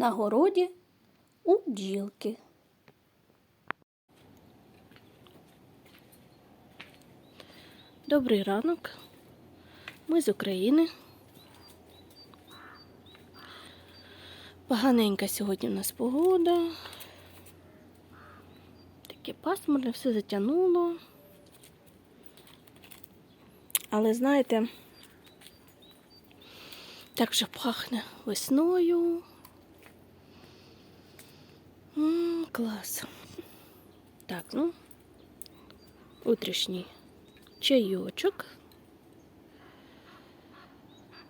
на городі у бджілки. Добрий ранок. Ми з України. Поганенька сьогодні у нас погода. Таке пасмурне, все затягнуло. Але знаєте, так вже пахне весною. Клас. Так, ну, утрішній чайочок.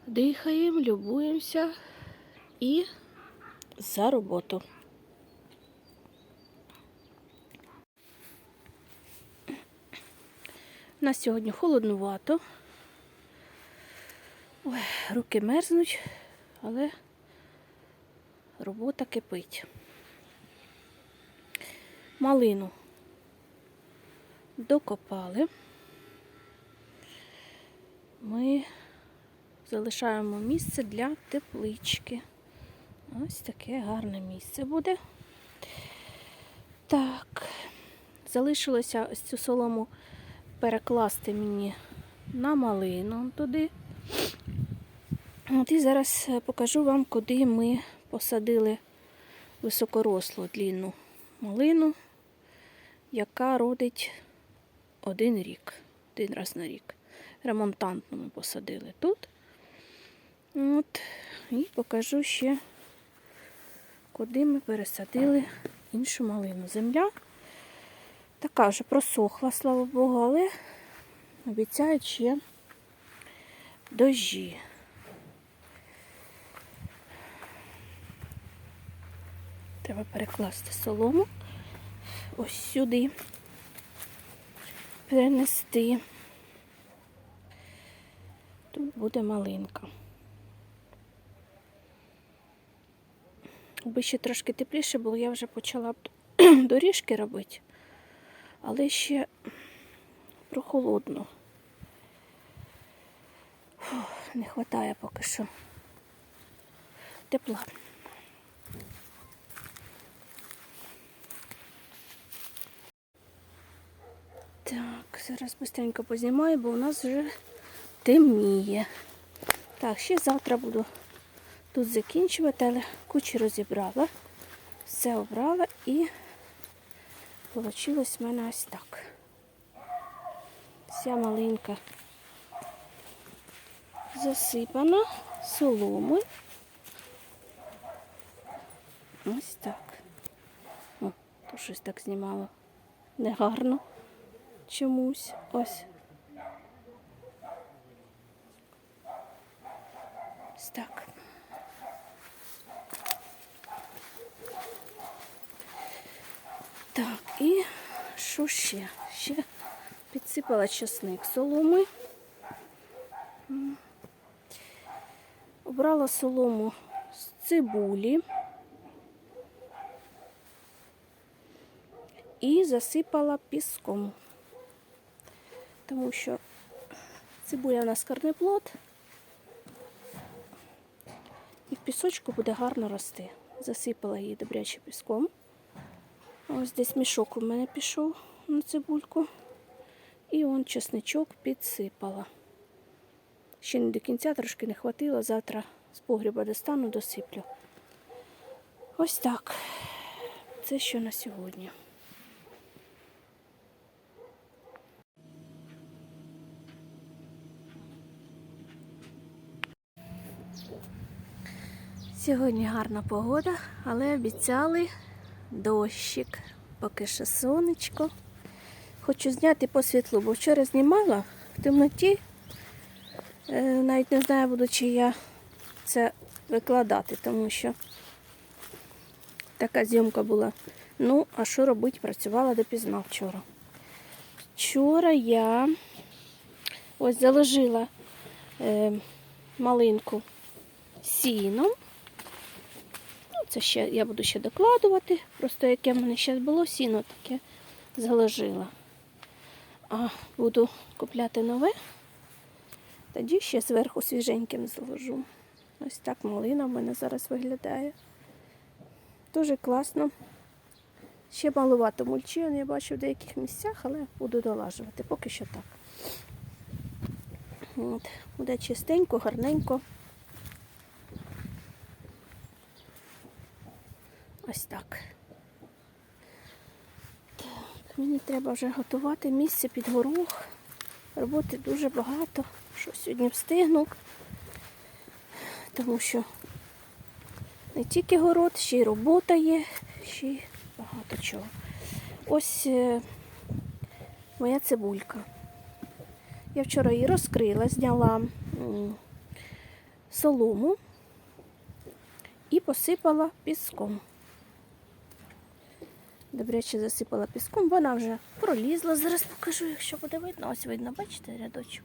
Дихаємо, любуємося і за роботу. У нас сьогодні холоднувато. Ой, руки мерзнуть, але робота кипить. Малину докопали. Ми залишаємо місце для теплички. Ось таке гарне місце буде. Так, залишилося ось цю солому перекласти мені на малину туди. От і зараз е, покажу вам, куди ми посадили високорослу длінну малину, яка родить один рік, один раз на рік. Ремонтантну ми посадили тут. От, і покажу ще, куди ми пересадили іншу малину. Земля така вже просохла, слава Богу, але обіцяють ще дощі. Треба перекласти солому ось сюди, перенести. Тут буде малинка. Аби ще трошки тепліше було, я вже почала б доріжки робити, але ще прохолодно. Фух, не вистачає поки що тепла. Так, зараз швидко познімаю, бо у нас вже темніє. Так, ще завтра буду тут закінчувати, але кучу розібрала, все обрала і вийшло в мене ось так. Вся маленька засипана соломою. Ось так. О, то щось так знімало. Негарно чомусь. Ось. Так. Так, і що ще? Ще підсипала чесник соломи. Обрала солому з цибулі і засипала піском, тому що цибуля у нас корнеплод, і в пісочку буде гарно рости. Засипала її добряче піском. Ось десь мішок у мене пішов на цибульку. І он чесничок підсипала. Ще не до кінця трошки не хватило. Завтра з погріба достану, досиплю. Ось так. Це що на сьогодні. Сьогодні гарна погода, але обіцяли дощик. Поки що сонечко. Хочу зняти по світлу, бо вчора знімала в темноті. Е, Навіть не знаю, буду чи я це викладати, тому що така зйомка була. Ну, а що робити? Працювала допізна вчора. Вчора я ось заложила е, малинку сіном. Це ще я буду ще докладувати. Просто яке в мене ще було сіно таке заложила. А буду купляти нове. Тоді ще зверху свіженьким заложу. Ось так малина в мене зараз виглядає. Дуже класно. Ще маловато мульчі, я бачу в деяких місцях, але буду долажувати. Поки що так. От. Буде чистенько, гарненько. Ось так. Так, мені треба вже готувати місце під горох. Роботи дуже багато. Що сьогодні встигну. Тому що не тільки город, ще й робота є, ще й багато чого. Ось е, моя цибулька. Я вчора її розкрила, зняла солому і посипала піском. Добряче засипала піском, вона вже пролізла. Зараз покажу, якщо буде видно. Ось видно, бачите, рядочок.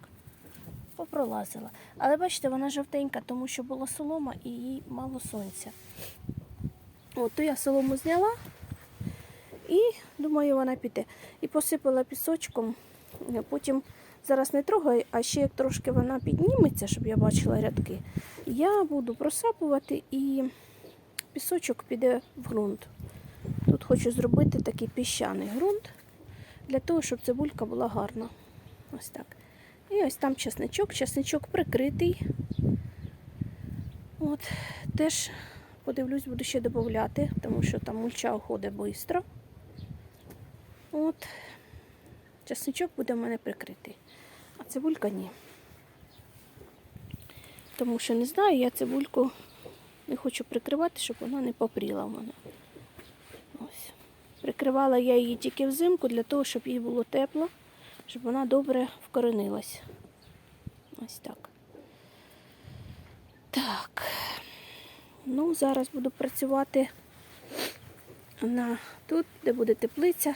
Попролазила. Але бачите, вона жовтенька, тому що була солома і їй мало сонця. От, то я солому зняла і думаю, вона піде. І посипала пісочком. Потім зараз не трогаю, а ще як трошки вона підніметься, щоб я бачила рядки, я буду просапувати і пісочок піде в ґрунт. Хочу зробити такий піщаний ґрунт для того, щоб цибулька була гарна. Ось так. І ось там чесничок. Чесничок прикритий. От, теж подивлюсь, буду ще додати, тому що там мульча уходить швидко. От. Чесничок буде в мене прикритий. А цибулька ні. Тому що не знаю, я цибульку не хочу прикривати, щоб вона не попріла в мене. Прикривала я її тільки взимку для того, щоб їй було тепло, щоб вона добре вкоренилась. Ось так. Так. Ну, зараз буду працювати на тут, де буде теплиця.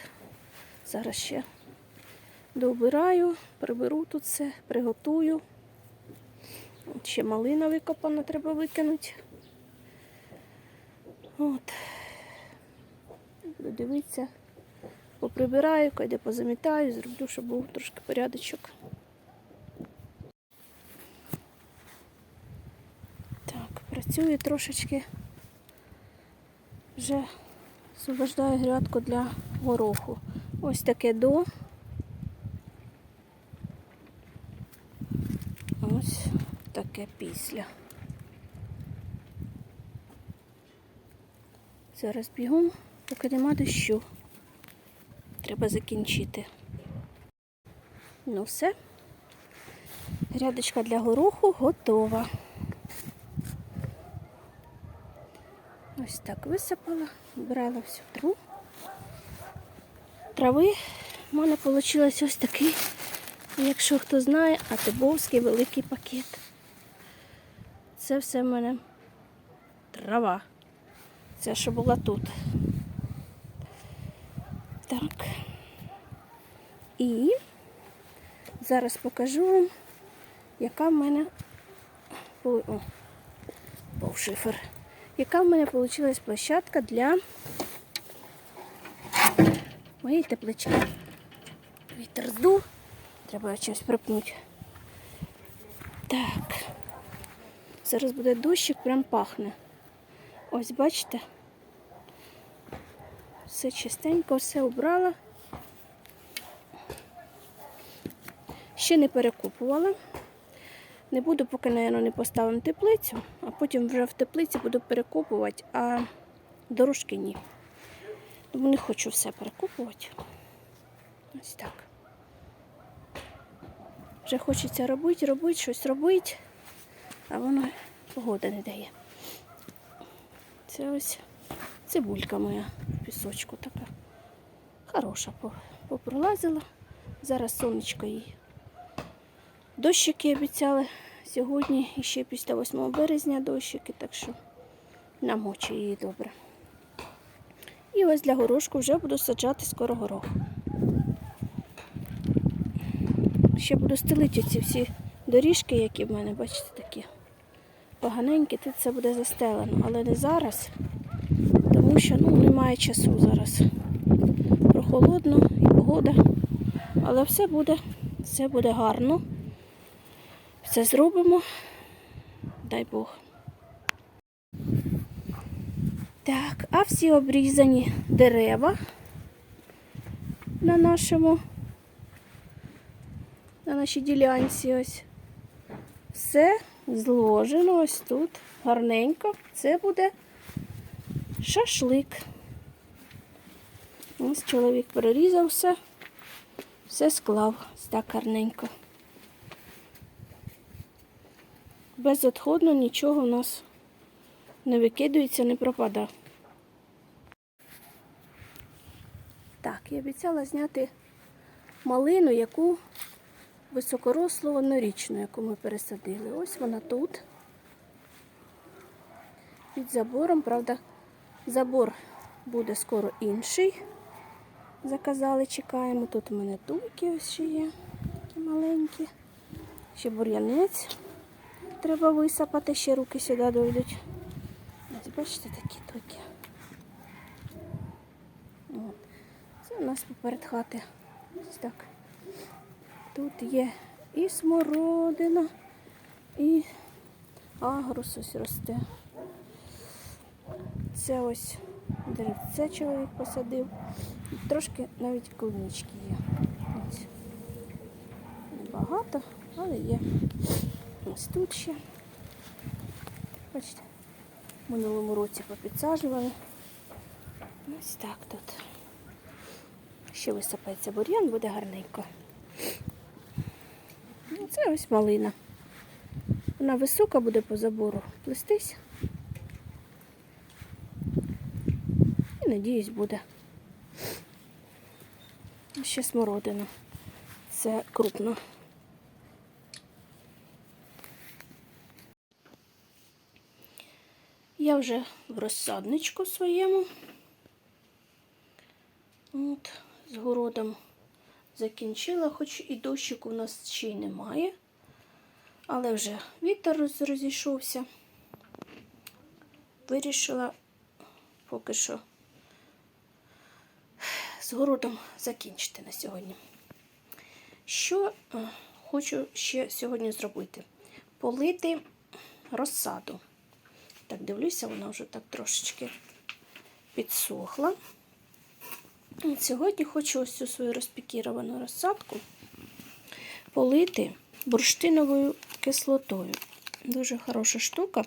Зараз ще дообираю, приберу тут все, приготую. От ще малина викопана, треба викинути. От. Буду дивитися, поприбираю, кайде позамітаю, зроблю, щоб був трошки порядочок. Так, працюю трошечки. Вже освобождаю грядку для гороху. Ось таке до. Ось таке після. Зараз бігом, поки нема дощу. Треба закінчити. Ну все. Грядочка для гороху готова. Ось так висипала, брала всю траву. Трави в мене вийшло ось такий, якщо хто знає, атибовський великий пакет. Це все в мене трава. Це що була тут. Так. І зараз покажу вам, яка в мене о, був шифер. Яка в мене вийшла площадка для моєї теплички. Вітер здув, треба щось припнути. Так. Зараз буде дощик, прям пахне. Ось бачите. Все чистенько, все обрала. Ще не перекупувала. Не буду, поки, мабуть, не поставимо теплицю, а потім вже в теплиці буду перекопувати, а дорожки ні. Тому не хочу все перекопувати. Ось так. Вже хочеться робити, робити, щось робити, а воно погода не дає. Це ось цибулька моя в пісочку така. Хороша, попролазила. Зараз сонечко їй. Дощики обіцяли сьогодні і ще після 8 березня дощики, так що намочу її добре. І ось для горошку вже буду саджати скоро горох. Ще буду стелити ці всі доріжки, які в мене, бачите, такі поганенькі. Тут це буде застелено, але не зараз, тому що ну, немає часу зараз. Прохолодно і погода. Але все буде, все буде гарно. Все зробимо. Дай Бог. Так, а всі обрізані дерева на нашому, на нашій ділянці ось. Все зложено ось тут гарненько. Це буде шашлик. Ось чоловік перерізав все, все склав так гарненько. Безотходно нічого в нас не викидується, не пропадає. Так, я обіцяла зняти малину, яку високорослу однорічну, яку ми пересадили. Ось вона тут. Під забором, правда, забор буде скоро інший. Заказали, чекаємо. Тут у мене туйки ось ще є, такі маленькі. Ще бур'янець. Треба висапати, ще руки сюди дойдуть. Ось бачите такі туйки. Це у нас поперед хати. Ось так. Тут є і смородина, і агрус ось росте. Це ось деревце чоловік посадив. Трошки навіть клубнички є. Ось. Небагато, але є. Ось тут ще. Бачите, в минулому році попідсаджували. Ось так тут. Ще висипається бур'ян, буде гарненько. Це ось малина. Вона висока буде по забору плестись. Надіюсь буде. Ще смородина. Це крупно. Я вже в розсадничку своєму. От, з городом закінчила, хоч і дощику у нас ще й немає. Але вже вітер роз- розійшовся. Вирішила поки що з городом закінчити на сьогодні. Що е, хочу ще сьогодні зробити? Полити розсаду. Так, дивлюся, вона вже так трошечки підсохла. Сьогодні хочу ось цю свою розпікіровану розсадку полити бурштиновою кислотою. Дуже хороша штука.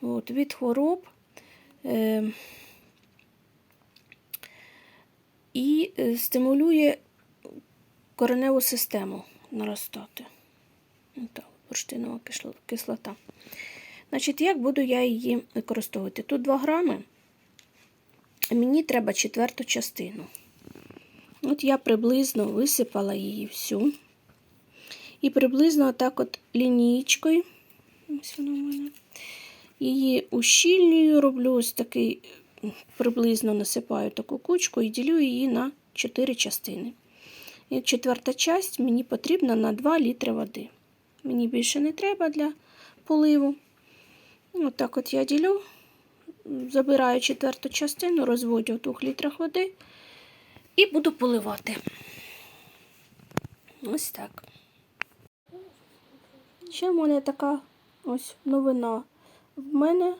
От, від хвороб. Е, і е, стимулює кореневу систему наростати. Так, бурштинова кислота. Значить, як буду я її використовувати? Тут 2 грами. Мені треба четверту частину. От я приблизно висипала її всю. І приблизно отак от лінієчкою, ось вона в мене, її ущільнюю, роблю ось такий, приблизно насипаю таку кучку і ділю її на 4 частини. І четверта часть мені потрібна на 2 літри води. Мені більше не треба для поливу. Отак от я ділю, забираю четверту частину, розводю в 2 літрах води і буду поливати. Ось так. Ще в мене така ось новина. В мене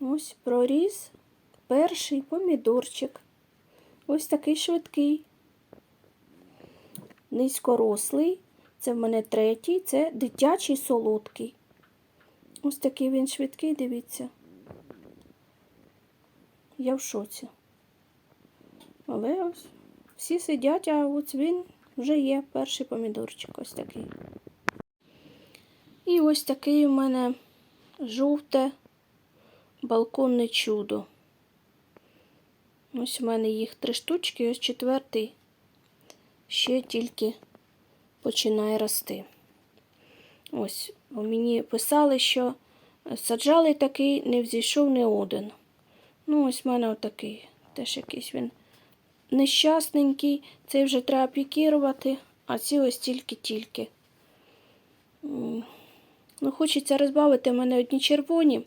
ось проріс перший помідорчик. Ось такий швидкий, низькорослий. Це в мене третій, це дитячий солодкий. Ось такий він швидкий, дивіться. Я в шоці. Але ось всі сидять, а ось він вже є перший помідорчик. Ось такий. І ось такий у мене жовте балконне чудо. Ось у мене їх три штучки, ось четвертий ще тільки починає рости. Ось, мені писали, що саджали такий, не взійшов не один. Ну, ось в мене отакий. Теж якийсь він нещасненький. Цей вже треба пікірувати, а ці ось тільки-тільки. Ну, хочеться розбавити в мене одні червоні,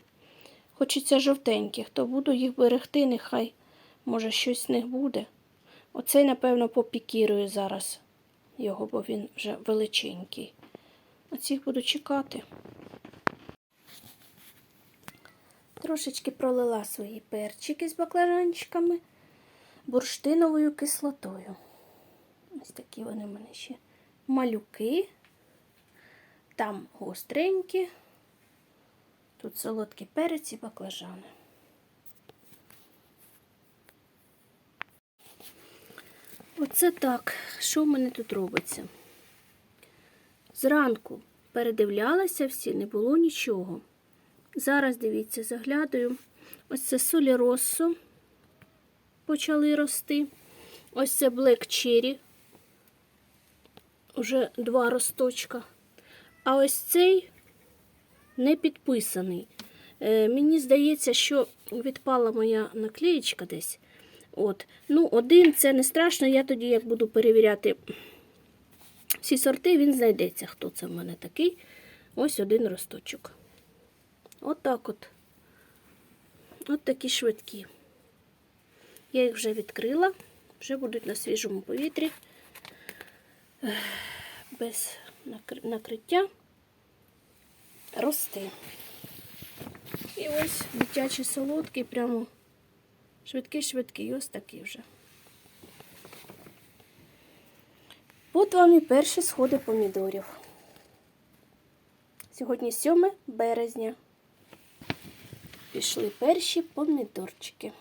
хочеться жовтеньких, то буду їх берегти, нехай, може, щось з них буде. Оцей, напевно, попікірую зараз його, бо він вже величенький. А буду чекати. Трошечки пролила свої перчики з баклажанчиками бурштиновою кислотою. Ось такі вони в мене ще малюки. Там гостренькі. Тут солодкі перець і баклажани. Оце так. Що в мене тут робиться? Зранку передивлялася всі, не було нічого. Зараз, дивіться, заглядаю. Ось це солі Россо почали рости. Ось це Black Cherry. Уже два росточка. А ось цей не підписаний. Е, мені здається, що відпала моя наклеєчка десь. От. Ну, один це не страшно. Я тоді, як буду перевіряти всі сорти, він знайдеться, хто це в мене такий. Ось один росточок. От так от. От такі швидкі. Я їх вже відкрила, вже будуть на свіжому повітрі, без накриття рости. І ось дитячий солодкий, прямо швидкий-швидкий, ось такий вже. От вам і перші сходи помідорів. Сьогодні 7 березня. Пішли перші помідорчики.